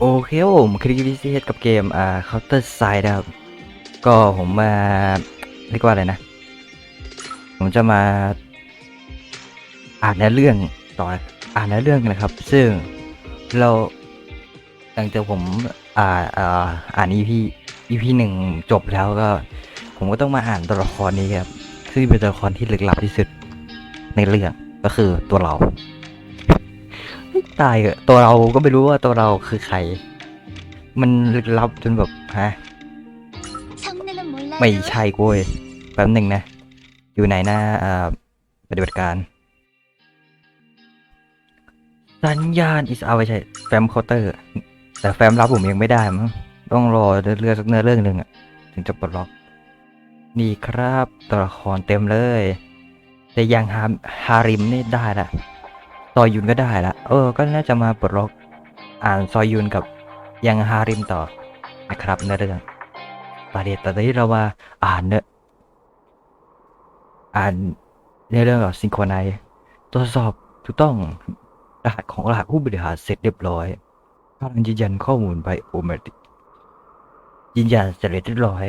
โอเคผมคลิปวิซีกับเกมอ่า Counter Strike นะครับ ก็ผมมาเรียกว่าอะไรนะ ผมจะมาอ่านเนื้อเรื่องต่ออ่านเนื้อเรื่องกันนะครับ ซึ่งเราหลังจากผมอ่าอ่าอ่าน EP EP หนึ่งจบแล้วก็ ผมก็ต้องมาอ่านตัวละครนี้ครับ ซึ่งเป็นตัวละครที่ลึกลับที่สุดในเรื่องก็คือตัวเรา ตายเอะตัวเราก็ไม่รู้ว่าตัวเราคือใคร มันลึกลับจนแบบฮะ ไม่ใช่กูยแป๊บหนึ่งนะ อยู่ไหนหน้าอ่าปฏิบัติการ สัญญาณอิสเอาไปใช่แฟมเคาเตอร์ แต่แฟมรับผมยังไม่ได้มั้งต้องรอเรื่องสักเนื้อเรื่องหนึ่งอะถึงจะปลดล็อกนี่ครับตัวละครเต็มเลย แต่ยังฮาฮาริมนี่ได้ละ ซอยยุนก็ได้ละเออ ก็น่าจะมาปลดล็อกอ่านซอยยุนกับยังฮาริมต่อนะครับในเรื่องประเด็นตอนนี้เรามาอ่านเนื้ออ่านในเรื่องของซิงโครไนตรวจสอบถูกต้องรหัสของรหัสผู้บริหารเสร็จเรียบร้อยกำลังยืนยันข้อมูลไปโอเมติยืนยันเสร็จเรียบร้อย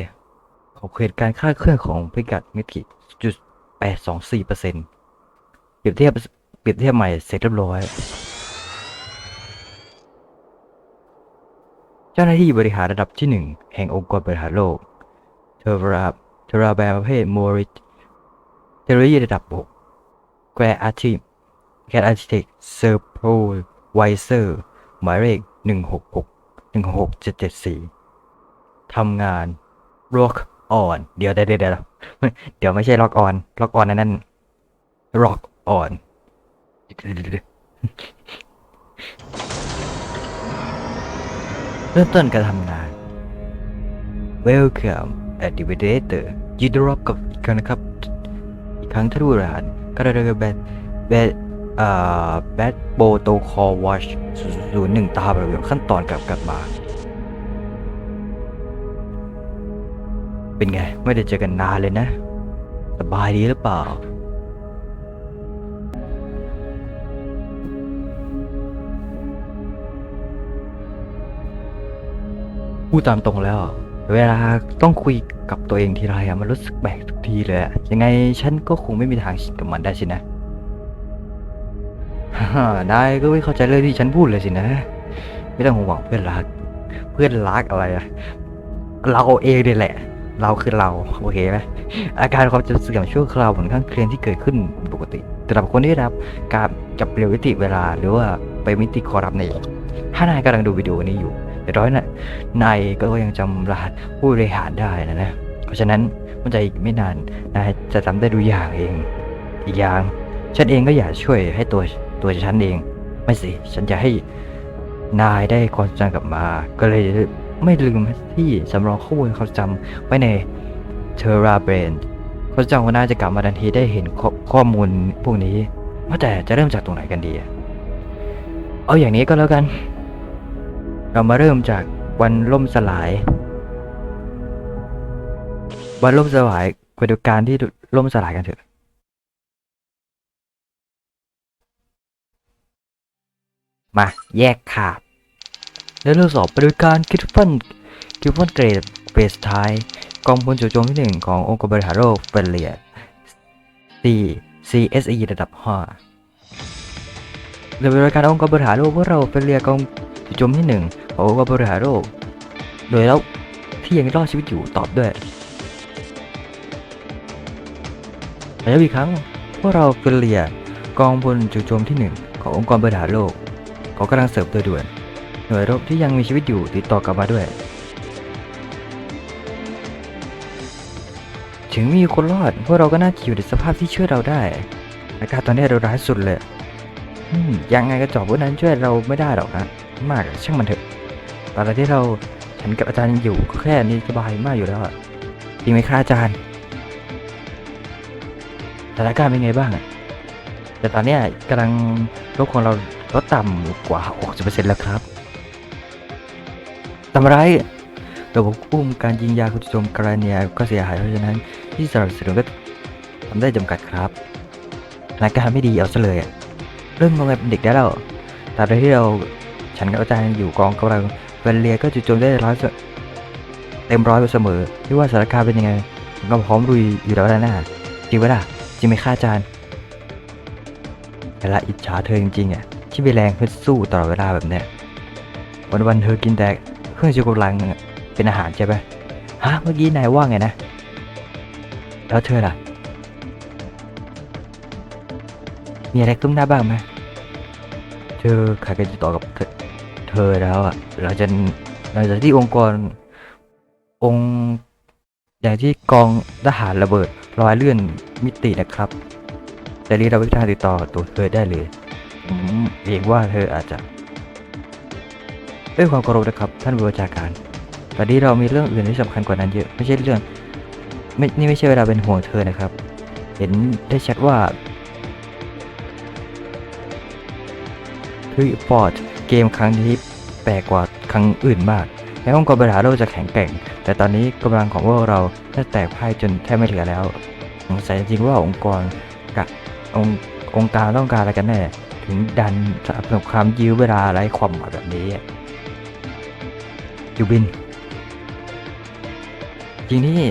ขอบเขตการคลาเคลื่อนของพิกัดเมตริจุดแปดสองสี่เปอร์เซ็นต์เปรียบเทียบ ปรียบเทียบใหม่เสร็จเรียบร้อย เจ้าหน้าที่บริหารระดับที่หนึ่งแห่งองค์กรบริหารโลก เทอราเทอราแบประเภทโมริเทโนโลยีระดับ6แกรอาร์ติแกรอาร์ติเทคเซอร์โพไวเซอร์ หมายเลข166 16774ทำงาน Rock on เดี๋ยวเดี๋ยวเดี๋ยวเดี๋ยวเดี๋ยวไม่ใช่ Rock on Rock on นั่นนั่น Rock on เริ่มต้นการทำงาน Welcome Activator ยินดีต้อนรับกับอีกครั้งนะครับ อีกครั้งท่านผู้บริหารก็ได้เรียกแบทแบทอ่าแบทโปโตคอลวอชศูนย์หนึ่งตามระเบียบขั้นตอนกลับกลับมา เป็นไง ไม่ได้เจอกันนานเลยนะ สบายดีหรือเปล่า พูดตามตรงแล้ว เวลาต้องคุยกับตัวเองทีไรอะมันรู้สึกแปลกทุกทีเลยอะยังไงฉันก็คงไม่มีทางชินกับมันได้สินะฮ่าได้ก็ไม่เข้าใจเรื่องที่ฉันพูดเลยสินะ ไม่ต้องห่วงเพื่อนรัก เพื่อนรักอะไรอะเราเองเนี่ยแหละ เราคือเราโอเคไหมอาการความจำเสื่อมชั่วคราวผลข้างเคียงที่เกิดขึ้นปกติสำหรับคนที่รับการจับเปลี่ยนมิติเวลาหรือว่าไปมิติคอรับในถ้านายกำลังดูวิดีโอนี้อยู่ เดี๋ยวร้อยน่ะนายก็ยังจำรหัสผู้บริหารได้นะนะ เพราะฉะนั้นมันจะอีกไม่นานนายจะจำได้ดูอย่างเอง อีกอย่างฉันเองก็อยากช่วยให้ตัวตัวฉันเอง ไม่สิ ฉันจะให้นายได้ความจำกลับมา ก็เลยไม่ลืมที่สำรองข้อมูลความจำไว้ในเทอราเบรนความจำของนาจะกลับมาทันทีได้เห็นข้อข้อมูลพวกนี้ว่าแต่จะเริ่มจากตรงไหนกันดีอะเอาอย่างนี้ก็แล้วกัน เรามาเริ่มจากวันล่มสลาย วันล่มสลายปดูการที่ล่มสลายกันเถอะ มาแยกขาดแล้วทดสอบปฏิการคิดฟันคิดฟันเกรดเบสไทยกองพลจู่โจมที่หนึ่งขององค์กรบริหารโลกเฟรเลีย C CSE ระดับ5โดยบริการองค์กรบริหารโลกพวกเราเฟรเลียกอง จู่โจมที่หนึ่งขององค์กรบริหารโลกโดยแล้วที่ยังรอดชีวิตอยู่ตอบด้วยแล้วอีกครั้งพวกเราเฟรเลียกองพลจู่โจมที่หนึ่งขององค์กรบริหารโลกขอกำลังเสิริมโดยด่วน หน่วยรบที่ยังมีชีวิตอยู่ติดต่อกลับมาด้วย ถึงมีคนรอด พวกเราก็น่าจะอยู่ในสภาพที่ช่วยเราได้อาการตอนนี้เราร้ายสุดเลยอืมยังไงกระจอกพวกนั้นช่วยเราไม่ได้หรอกนะ มากอะช่างมันเถอะตอนที่เราฉันกับอาจารย์อยู่ก็แค่นี้สบายมากอยู่แล้วอะจริงไหมครับอาจารย์สถานการณ์เป็นไงบ้างอะแต่ตอนนี้กำลังรบของเราลดต่ำกว่า 60%แล้วครับทำไรระบบควบคุมการยิงยาคุณโจมกรเนียก็เสียหายเพราะฉะนั้น ที่สนับสนุนก็ทำได้จำกัดครับสถานการณ์ไม่ดีเอาซะเลยอะเริ่มมองแบบเป็นเด็กได้แล้วตราบใดที่เรา ฉันกับอาจารย์อยู่กองกำลังเวลเลียก็จุดโจมได้ร้อยเต็มร้อยไปเสมอไม่ว่าสถานการณ์เป็นยังไงก็พร้อมลุยอยู่แล้วนะจริงไหมล่ะจริงไหมข้าอาจารย์เวลาอิจฉาเธอจริงๆอะที่มีแรงฮึดสู้ตลอดเวลาแบบเนี้ยวันๆเธอกินแต่เครื่องชูกำลังเป็นอาหารใช่ไหมฮะเมื่อกี้นายว่าไงนะ แล้วเธอล่ะ มีอะไรตุ้มหน้าบ้างไหมเธอขาดการติดต่อกับ เธอแล้วอะเราจะเราจะที่องค์กรองค์อย่างที่กองทหารระเบิดรอยเลื่อนมิตินะครับ แต่นี้เราไม่ทางติดต่อตัวเธอได้เลยผมเองว่าเธออาจจะด้วยความเคารพนะครับ ท่านผู้บัญชาการตอนนี้เรามีเรื่องอื่นที่สำคัญกว่านั้นเยอะไม่ใช่เรื่องไม่นี่ไม่ใช่เวลาเป็นห่วงเธอนะครับ เห็นได้ชัดว่าคือปอร์ต เกมครั้งนี้แปลกกว่าครั้งอื่นมากแม้องค์กรบริหารโลกจะแข็งแกร่ง แต่ตอนนี้กำลังของพวกเราได้แตกพ่ายจนแทบไม่เหลือแล้วสงสัยจริงว่าองค์กรกับองค์องค์การต้องการอะไรกันแน่ถึงดันสงครามยื้อเวลาไร้ความหมายแบบนี้ยูบินจริงที่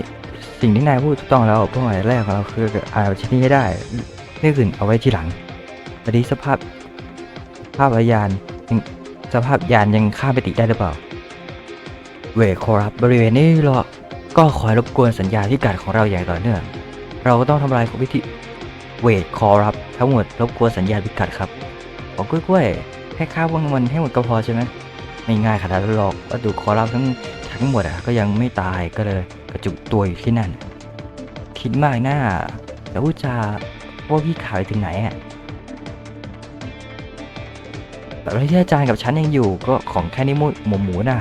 สิ่งที่นายพูดถูกต้องแล้วเป้าหมายแรกของเราคือเอาชิ้นนี้ให้ได้เรื่องอื่นเอาไว้ทีหลังตอนนี้สภาพภาพยาน สภาพยานยังข้ามไปติได้หรือเปล่า เวทคอรับบริเวณนี้หรอก็คอยรบกวนสัญญาณพิกัดของเราอย่างต่อเนื่อง เราก็ต้องทำลายวิธีเวทคอรับทั้งหมดรบกวนสัญญาณพิกัดครับของกล้วยๆแค่ฆ่าพวกมันให้หมดก็พอใช่ไหมไม่ง่ายขนาดนั้นหรอกวัตถุคอรับทั้งทั้งหมดอะก็ยังไม่ตายก็เลยกระจุกตัวอยู่ที่นั่น คิดมากหน้าแล้วจาว่าพี่ขายถึงไหนอะ แต่ที่อาจารย์กับฉันยังอยู่ก็ของแค่นี้หมูหมูหมูน่ะ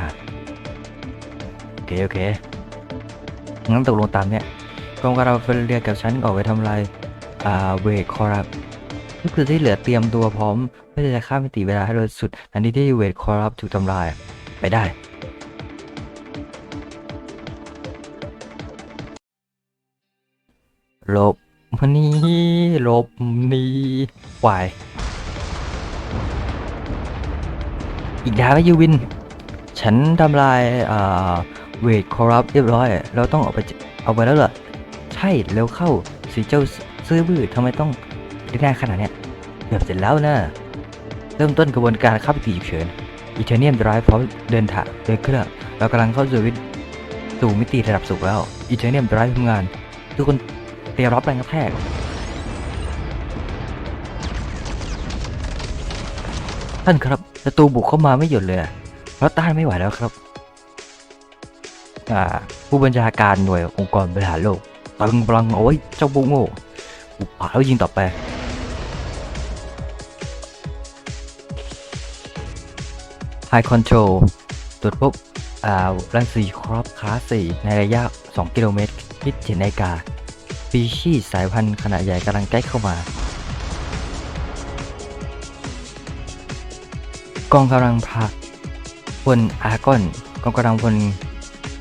โอเคโอเคงั้นตกลงตามเนี่ยกองกำลังเฟเรียกับฉันออกไปทำลายอ่าเวทคอรับก็คือที่เหลือเตรียมตัวพร้อมเพื่อจะข้ามมิติเวลาให้เร็วสุดทันทีที่เวทคอรับถูกทำลายไปได้หลบมานี่หลบนี่วาย อีกดาวยูวิน ฉันทำลายเวทคอรัปเรียบร้อย เราต้องเอาไปเอาไปแล้วเหรอ ใช่เร็วเข้าสีเจ้าซื้อบื้อทำไมต้องได้ได้ขนาดเนี้ยเกือบเสร็จแล้วนะ เริ่มต้นกระบวนการข้าไปตีฉุกเฉินอีเทเนียมไดรฟ์พร้อมเดินทางเดินเครื่องเรากำลังเข้าสู่วิสู่มิติระดับสูงแล้วอีเทเนียมไดรฟ์ทำงาน ทุกคนเตรียมรับแรงกระแทกท่านครับ ศัตรูบุกเข้ามาไม่หยุดเลย เพราะต้านไม่ไหวแล้วครับ ผู้บัญชาการหน่วยองค์กรบริหารโลกตึงพลังเอาไว้เจ้าบุกโง่อุปาแล้วยิงต่อไป High Control ตรวจพบอ่ารังสีครอบคลาส4ในระยะ 2 กิโลเมตรคิดเจ็ดนาฬิกาปีชีสายพันธุ์ขนาดใหญ่กำลังใกล้เข้ามา กองกำลังพาพลอาร์กอนกองกำลังพล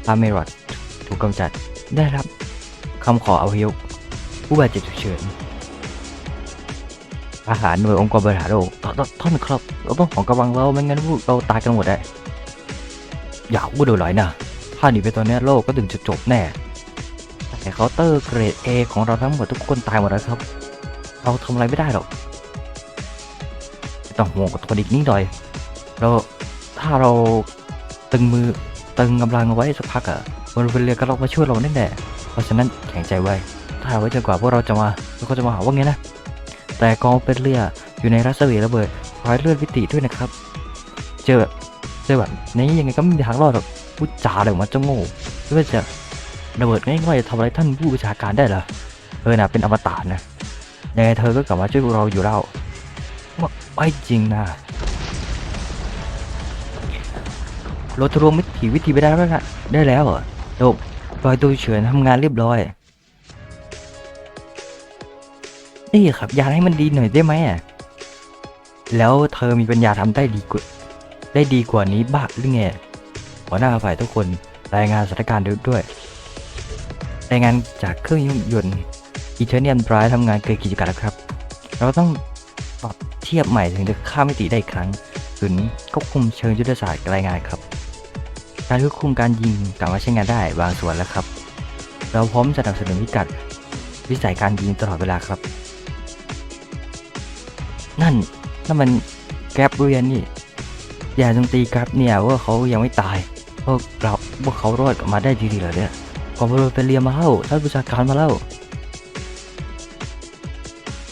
พาเมรอดถูกกำจัดได้รับคำขออพยพผู้บาดเจ็บฉุกเฉินทหารหน่วยองค์กรบริหารโลกตตท่านครับ เราต้องของกำลังเราไม่งั้นพวกเราตายกันหมดได้อย่าพูดเดือดร้อยนะถ้าหนีไปตอนนี้โลกก็ถึงจุดจบแน่แต่เคาน์เตอร์เกรด A ของเราทั้งหมดทุกคนตายหมดแล้วครับ เราทำอะไรไม่ได้หรอก ต้องห่วงกับตัวอีกนิดหน่อย เราถ้าเราตึงมือตึงกำลังเอาไว้สักพักอะบนเรือก็เรามาช่วยเราแน่แน่ๆเพราะฉะนั้นแข็งใจไว้ ถ้าไว้จนกว่าพวกเราจะมาเราก็จะมาหาว่าไงนะ แต่กองเป็นเรืออยู่ในรัศมีระเบิดคอยเลือนวิติด้วยนะครับ เจอแบบเจอแบบนี้ยังไงก็ไม่มีทางรอดหรอกพูดจาเลยว่าจะโง่หรือว่าจะระเบิดง่ายๆจะทำอะไรท่านผู้บัญชาการได้เหรอเธอน่ะเป็นอมตะนะยังไงเธอก็กลับมาช่วยพวกเราอยู่แล้วไม่จริงนะ เราทะลวงวิถีวิธีไปได้แล้วนะได้แล้วเหรอโดบปล่อยตัวเฉยทำงานเรียบร้อยนี่ครับอยากให้มันดีหน่อยได้ไหมอะแล้วเธอมีปัญญาทำได้ดีกว่าได้ดีกว่านี้บ้าหรือไงหัวหน้าฝ่ายทุกคนรายงานสถานการณ์ด้วยรายงานจากเครื่องยนต์อีเทอร์เนียมไดรฟ์ทำงานเกินกิจการแล้วครับ เราต้องปรับเทียบใหม่ถึงจะข้ามมิติได้อีกครั้งศูนย์ควบคุมเชิงยุทธศาสตร์รายงานครับ การควบคุมการยิงกลับมาใช้งานได้บางส่วนแล้วครับ เราพร้อมสนับสนุนพิกัด วิสัยการยิงตลอดเวลาครับ นั่นนั่นมันแกร็บเรียนนี่ อย่าจมตีแกร็บเนี่ยว่าเขายังไม่ตาย พวกเราพวกเขารอดออกมาได้ดีๆเหรอเนี่ยกองพลเป็นเรียมาเล่าท่านผู้ชาการมาเล่า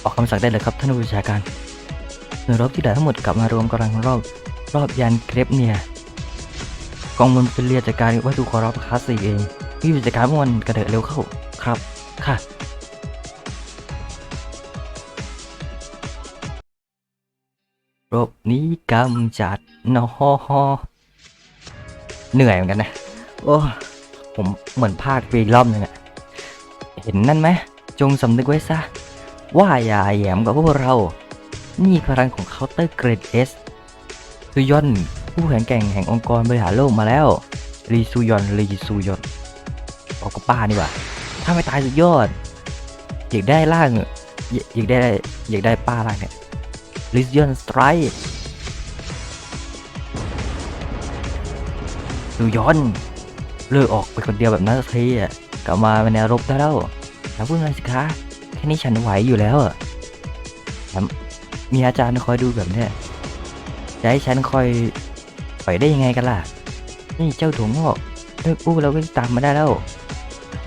ออกคำสั่งได้เลยครับท่านผู้ชาการหน่วยรบที่เหลือทั้งหมดกลับมารวมกำลังรอบรอบยานเครปเนี่ย กองพลเป็นเรียจัดการวัตถุคอรับคลาสสิกเองพี่จัดการมันกระเดิดเร็วเข้าครับค่ะรบนี้กำจัดนอฮอฮเหนื่อยเหมือนกันนะ โอ้ผมเหมือนพลาดไปอีกรอบนึงอะเห็นนั่นไหมจงสำนึกไว้ซะ ว่าอย่าแยมกับพวกเรา นี่พลังของเคาน์เตอร์เกรดเอสซูยอน ผู้แข็งแกร่งแห่งองค์กรบริหารโลกมาแล้วรีซูยอนรีซูยอนออกก็ป้านี่ว่าถ้าไม่ตายสุดยอด อยากได้ล่างอยากได้อยากได้ป้าล่างเนี่ยลิซยอนสไตร์ดูยอนเลิกออกไปคนเดียวแบบนั้นสักทีอะกลับมาเป็นแนวรบได้แล้วแล้วพูดมาสิคะแค่นี้ฉันไหวอยู่แล้วอะแถมมีอาจารย์คอยดูแบบเนี้ยจะให้ฉันคอย ถอยได้ยังไงกันล่ะ นี่เจ้าถั่วงอกเลิกอู้เราก็ตามมาได้แล้ว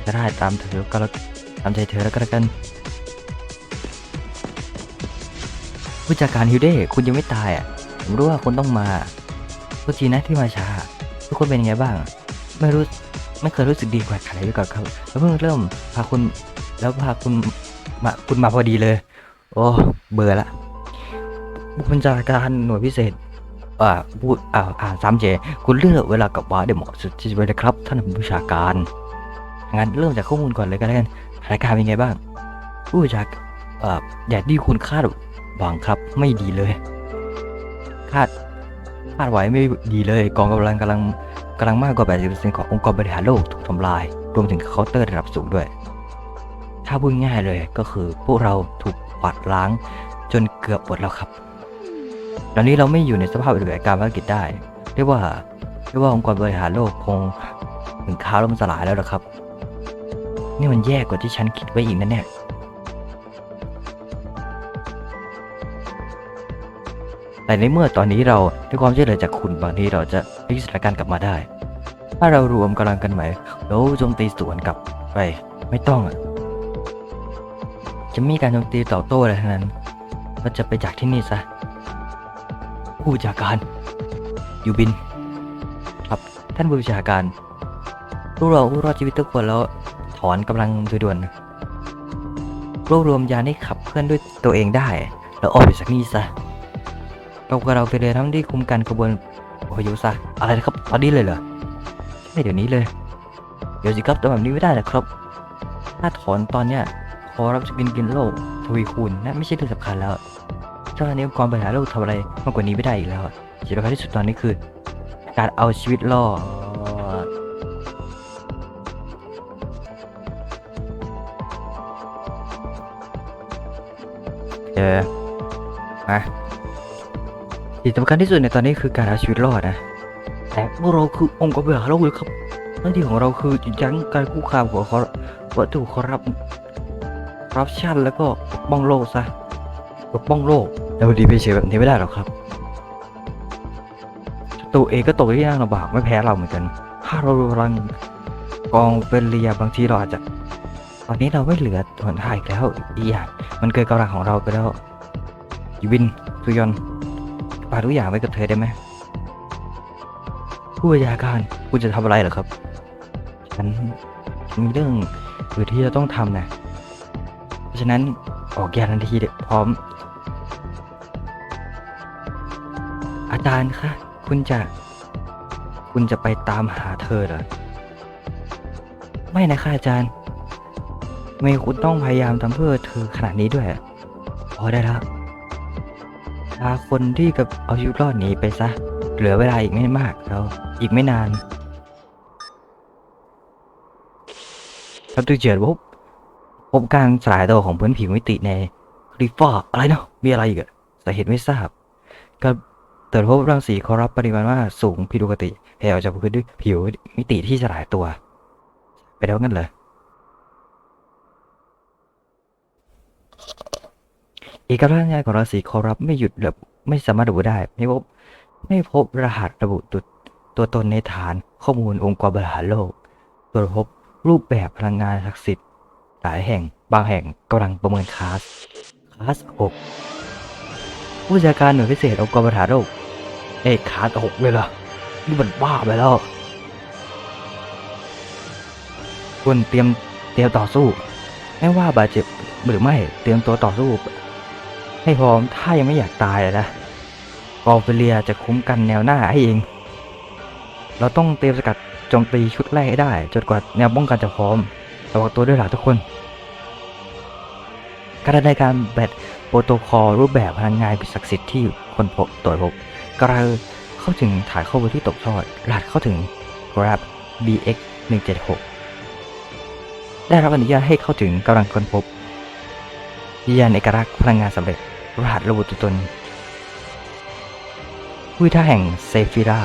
จะได้ตามเธอก็แล้วตามใจเธอแล้วก็แล้วกันผู้จัดการฮิวเด้คุณยังไม่ตายอะผมรู้ว่าคุณต้องมาทุกทีนะที่มาช้าทุกคนเป็นยังไงบ้าง ไม่รู้ไม่เคยรู้สึกดีกว่าใครไปก่อนครับแล้วเพิ่งเริ่มพาคุณแล้วพาคุณมาคุณมาพอดีเลย โอ้เบื่อละผู้บัญชาการหน่วยพิเศษ อ่าพูดอ่าอ่านซ้ำเจ คุณเลือกเวลากับว้าได้เหมาะสุดที่จะไปเลยครับ ท่านผู้บัญชาการ งั้นเริ่มจากข้อมูลก่อนเลยก็แล้วกันสถานการเป็นไงบ้าง ผู้บัญชาการเอ่ออย่างที่คุณคาดหวังครับ ไม่ดีเลย คาดคาดไว้ไม่ดีเลย กองกำลังกำลังกำลังมากกว่า 80%ขององค์กรบริหารโลกถูกทำลาย รวมถึงเคาน์เตอร์ระดับสูงด้วย ถ้าพูดง่ายเลยก็คือพวกเราถูกกวาดล้างจนเกือบหมดแล้วครับ ตอนนี้เราไม่อยู่ในสภาพปฏิบัติการภารกิจได้ เรียกว่าเรียกว่าองค์กรบริหารโลกคงถึงข่าวล่มสลายแล้วละครับ นี่มันแย่กว่าที่ฉันคิดไว้อีกนะเนี่ยแต่ในเมื่อตอนนี้เราได้ความช่วยเหลือจากคุณบางทีเราจะพลิกสถานการณ์กลับมาได้ ถ้าเรารวมกำลังกันใหม่แล้วโจมตีสวนกลับไปไม่ต้องอะจะมีการโจมตีต่อบโต้อะไรทั้งนั้น เราจะไปจากที่นี่ซะ ผู้บัญชาการ ยูบิน ครับท่านผู้บัญชาการพวกเรารอดชีวิตทุกคนแล้วถอนกำลังโดยด่วนรวบรวมยานให้ขับเคลื่อนด้วยตัวเองได้ แล้วออกไปจากนี่ซะเรากับเราไปเลยทั้งที่คุมการขบวนอพยพซะอะไรนะครับตอนนี้เลยเหรอใช่เดี๋ยวนี้เลยเดี๋ยวสิครับแต่แบบนี้ไม่ได้นะครับ ถ้าถอนตอนเนี้ยขอรับจะกินกินโลกทวีคูณนั่นไม่ใช่เรื่องสำคัญแล้ว เจ้าน้าที่องค์กรบริหารโลกทำอะไรมากกว่านี้ไม่ได้อีกแล้วสิ่งสำคัญที่สุดตอนนี้คือ การเอาชีวิตรอดเออมาสิ่งสำคัญที่สุดในตอนนี้คือการเอาชีวิตรอดนะ แต่พวกเราคือองค์กรบริหารโลกเลยครับหน้าที่ของเราคือหยุดยั้งการคุกคามของคอร์วัตถุคอรับคอร์รัปชันแล้วก็ปกป้องโลกซะปกป้องโลก แต่พอดีไปเฉยแบบนี้ไม่ได้หรอกครับตัวเองก็ตกที่ยากลำบากไม่แพ้เราเหมือนกัน ถ้าเรากำลังกองเป็นเรียบางทีเราอาจจะ ตอนนี้เราไม่เหลือหนทางอีกแล้วอีกอย่างมันเกินกำลังของเราไปแล้วยูวินซุยอนฝาทุกอย่างไว้กับเธอได้ไหมผู้บัญชาการคุณจะทำอะไรเหรอครับ ฉันมีเรื่องอื่นที่จะต้องทำนะ เพราะฉะนั้นออกยาทันทีเด็พร้อม จารย์คะ คุณจะ คุณจะไปตามหาเธอเหรอ ไม่นะคะอาจารย์ไม่คุณต้องพยายามทำเพื่อเธอขนาดนี้ด้วยพอได้แล้วพาคนที่กับเอาชีวิตรอดหนีไปซะ เหลือเวลาอีกไม่มากแล้ว อีกไม่นาน ครับตุกเจิดพบพบการสลายตัวของพื้นผิวมิติในคลิฟ้าอะไรเนาะมีอะไรอีกอะสาเหตุไม่ทราบ กับ ตรวจพบรังสีคอรับปริมาณว่าสูงผิดปกติเหตุออกจากพื้นด้วยผิวมิติที่สลายตัว ไปแล้วงั้นเหรอเอกลักษณ์งานของราศีคอรับไม่หยุดระบุไม่สามารถระบุได้ ไม่พบไม่พบรหัสระบุตัวตัวตนในฐานข้อมูลองค์กรบริหารโลก ตรวจพบรูปแบบพลังงานศักดิ์สิทธิ์หลายแห่งบางแห่งกำลังประเมินคลาสคลาส6ผู้จัดการหน่วยพิเศษองค์กรบริหารโลก เอกคลาส6เลยเหรอ นี่มันบ้าไปแล้วควรเตรียมเตรียมต่อสู้ ไม่ว่าบาดเจ็บหรือไม่ เตรียมตัวต่อสู้ ให้พร้อมถ้ายังไม่อยากตายนะกองเฟเลียจะคุ้มกันแนวหน้าให้เอง เราต้องเตรียมสกัดโจมตีชุดแรกให้ได้ จนกว่าแนวป้องกันจะพร้อมระวังตัวด้วยหล่ะทุกคนการดำเนินการแบบโปรโตคอลรูปแบบพลังงานพิศักดิ์สิทธิ์ที่คนพบตรวจพบ กระเข้าถึงฐานข้อมูลที่ตกทอด รหัสเข้าถึง Grab BX 176ได้รับอนุญาตให้เข้าถึงกำลังค้นพบยืนยันเอกลักษณ์พลังงานสำเร็จ รหัสระบุตัวตนผู้พิท่าแห่งเซฟิรา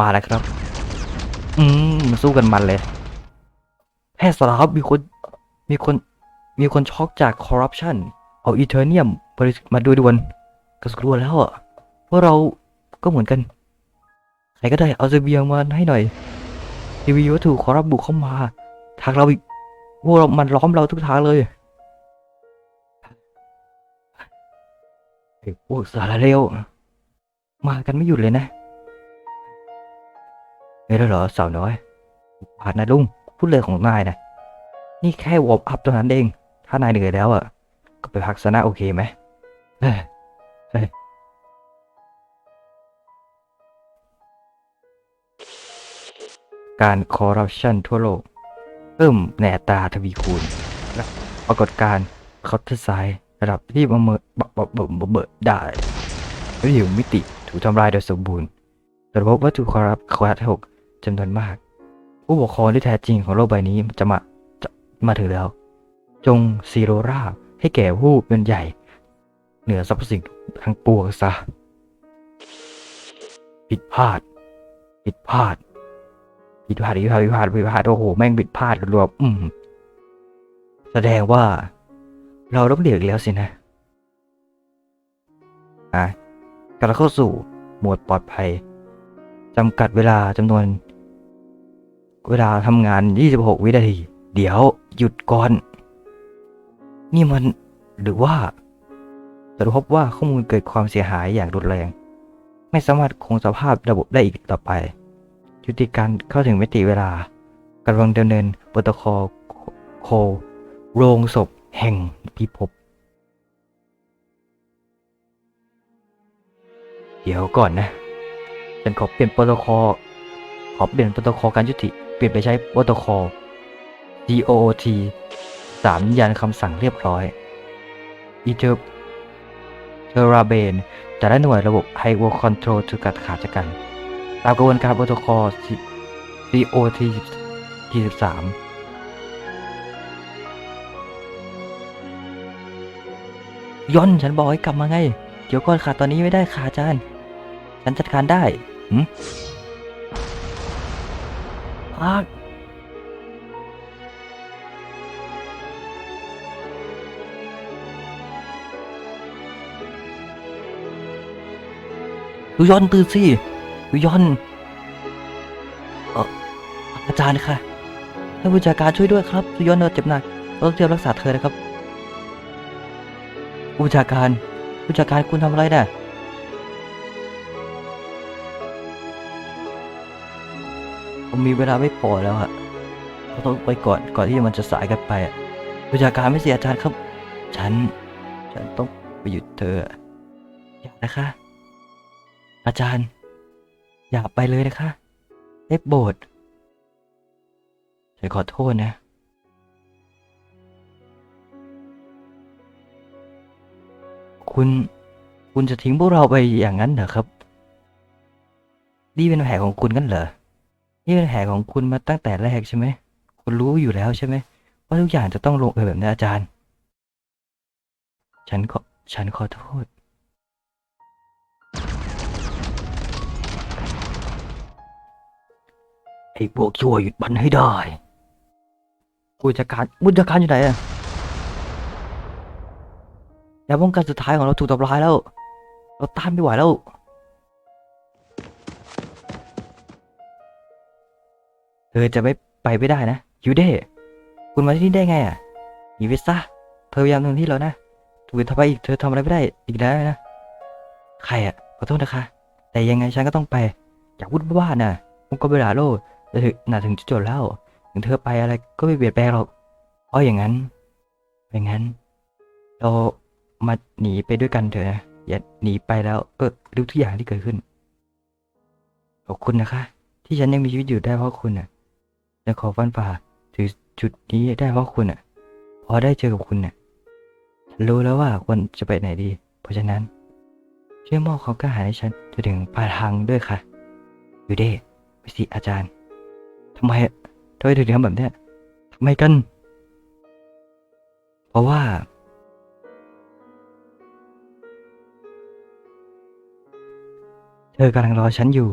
มาแล้วครับ อืม สู้กันมันเลยแพทย์สารครับมีคน มีคน มีคนช็อกจากคอร์รัปชันเอาอีเทอร์เนียมมาดูด่วนก็สกลัวแล้วอะว่าเราก็เหมือนกัน ใครก็ได้เอาเสบียงมาให้หน่อยทีวีวัตถุขอรับบุกเข้ามาทางเราอีกพวกเรามันล้อมเราทุกทางเลยไอ้พวกสารเลวมากันไม่หยุดเลยนะไม่ได้เหรอสาวน้อยผ่านนะลุงพูดเลยของนายนะนี่แค่วอร์มอัพเท่านั้นเอง ถ้านายเหนื่อยแล้วอะ ก็ไปพักซะนะโอเคไหมเฮ้ยเฮ้ยการคอร์รัปชันทั่วโลกเพิ่มในอัตาทวีคูณและปรากฏการณ์คอร์เทอร์ไซด์ระดับที่ประเมินบบบบบเบิดได้วิถีมิติถูกทำลายโดยสมบูรณ์ตรวจพบวัตถุคอร์รัปคอร์หกจำนวนมาก ผู้ปกครองที่แท้จริงของโลกใบนี้จะมาจะมาถึงแล้ว จงซีโรราบให้แก่ผู้เป็นใหญ่ เหนือสรรพสิ่งทั้งปวงซะ ผิดพลาด ผิดพลาด ผิดพลาดผิดพลาดผิดพลาดผิดพลาดโอ้โห แม่งผิดพลาดรวมอืมแสดงว่า เราล้มเหลวอีกแล้วสินะอะกลับเข้าสู่หมวดปลอดภัยจำกัดเวลาจำนวน เวลาทำงาน 26 วินาที เดี๋ยวหยุดก่อน นี่มันหรือว่าจะพบว่าข้อมูลเกิดความเสียหายอย่างรุนแรง ไม่สามารถคงสภาพระบบได้อีกต่อไป ยุติการเข้าถึงมิติเวลากำลังดำเนินโปรโตคอลโค โรงศพแห่งพิภพเดี๋ยวก่อนนะ ฉันขอเปลี่ยนโปรโตคอลขอเปลี่ยนโปรโตคอลการยุติ เปลี่ยนไปใช้โปรโตคอล DOOT สามยืนยันคำสั่งเรียบร้อยอีเทอร์เทอราเบนจะได้หน่วยระบบ High World Control ถูกกัดขาดจากกัน ตามกระบวนการโปรโตคอล COT 23ย่อนฉันบอกให้กลับมาไง เดี๋ยวก่อนขาดตอนนี้ไม่ได้ขาอาจารย์ ฉันจัดการได้หืมพัก ดูยอนตื่นสิดูยอนเอออาจารย์ค่ะท่านผู้จัดการช่วยด้วยครับดูยอนเจ็บหนักเราต้องเตรียมรักษาเธอนะครับผู้จัดการผู้จัดการคุณทำอะไรน่ะผมมีเวลาไม่พอแล้วอะเราต้องไปก่อนก่อนที่มันจะสายกันไปผู้จัดการไม่เสียอาจารย์ครับ ฉัน ฉันต้องไปหยุดเธออะอย่านะคะ อาจารย์ อย่าไปเลยนะคะเอฟโบดฉันขอโทษนะ คุณ คุณจะทิ้งพวกเราไปอย่างนั้นเหรอครับ นี่เป็นแผนของคุณกันเหรอ นี่เป็นแผนของคุณมาตั้งแต่แรกใช่ไหม คุณรู้อยู่แล้วใช่ไหมว่าทุกอย่างจะต้องลงเอยแบบนี้อาจารย์ ฉันขอ ฉันขอโทษ ไอ้พวกชั่วหยุดมันให้ได้ ผู้จัดการผู้จัดการอยู่ไหนอะยาป้องกันสุดท้ายของเราถูกทำลายแล้ว เราต้านไม่ไหวแล้ว เธอจะไม่ไปไม่ได้นะยูเดคุณมาที่นี่ได้ไงอะหนีไปซะเธอพยายามทำที่เรานะถูกทำไปอีกเธอทำอะไรไม่ได้อีกแล้วนะ ใครอะขอโทษนะคะ แต่ยังไงฉันก็ต้องไป อยากพูดบ้าๆน่ะมุกก็เวลาโล จะถึงน่าถึงจุดจบแล้ว ถึงเธอไปอะไรก็ไม่เปลี่ยนแปลงหรอก เพราะอย่างนั้นอย่างนั้น เรามาหนีไปด้วยกันเถอะนะ อย่าหนีไปแล้วก็รู้ทุกอย่างที่เกิดขึ้น ขอบคุณนะคะ ที่ฉันยังมีชีวิตอยู่ได้เพราะคุณน่ะและขอฟันฝ่าถือจุดนี้ได้เพราะคุณน่ะ พอได้เจอกับคุณน่ะรู้แล้วว่าควรจะไปไหนดี เพราะฉะนั้นช่วยมอบความกล้าหาญให้ฉันจนถึงปลายทางด้วยค่ะ อยู่เด้ไปสิอาจารย์ำไมทำไมถึงทำแบบเนี้ยทำไมกัน เพราะว่า เธอกำลังรอฉันอยู่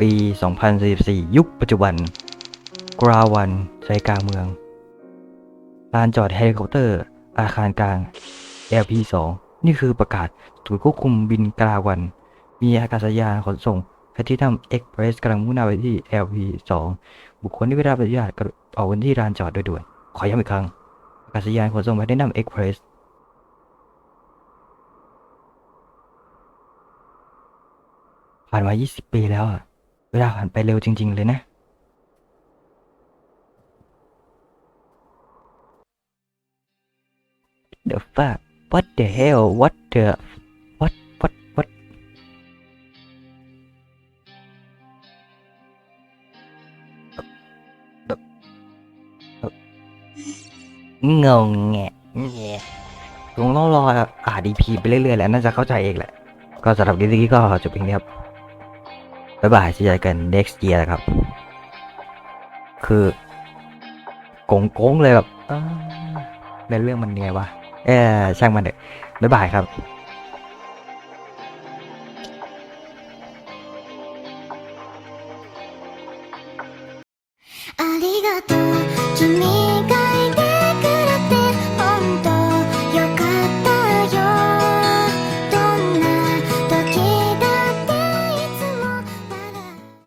ปี 2044 ยุคปัจจุบัน กราวันใจกลางเมือง ลานจอดเฮลิคอปเตอร์ อาคารกลาง LP2 นี่คือประกาศศูนย์ควบคุมบินกราวัน มีอากาศยานขนส่ง แพทินัมเอ็กเพรสกำลังมุ่งหน้าไปที่ LP2 บุคคลที่ไม่ได้รับอนุญาตออกวันที่ลานจอดโดยด่วน ขอย้ำอีกครั้งอากาศยานขนส่งแพทินัมเอ็กเพรสผ่านมา 20 ปีแล้วอะเวลาผ่านไปเร็วจริง ๆ เลยนะ The fuck What the hell What the งงแงะแงะคงต้องรออ่าดีพีไปเรื่อยๆแหล้วน่าจะเข้าใจเองแหละ ก็สำหรับคลิปนี้ก็จบเพียงนี้ครับ บ๊ายบายเจอกัน next year นะครับ คือกงกงๆเลยแบบในเรื่องมันไงวะ เออช่างมันเถอะบ๊ายบายครับ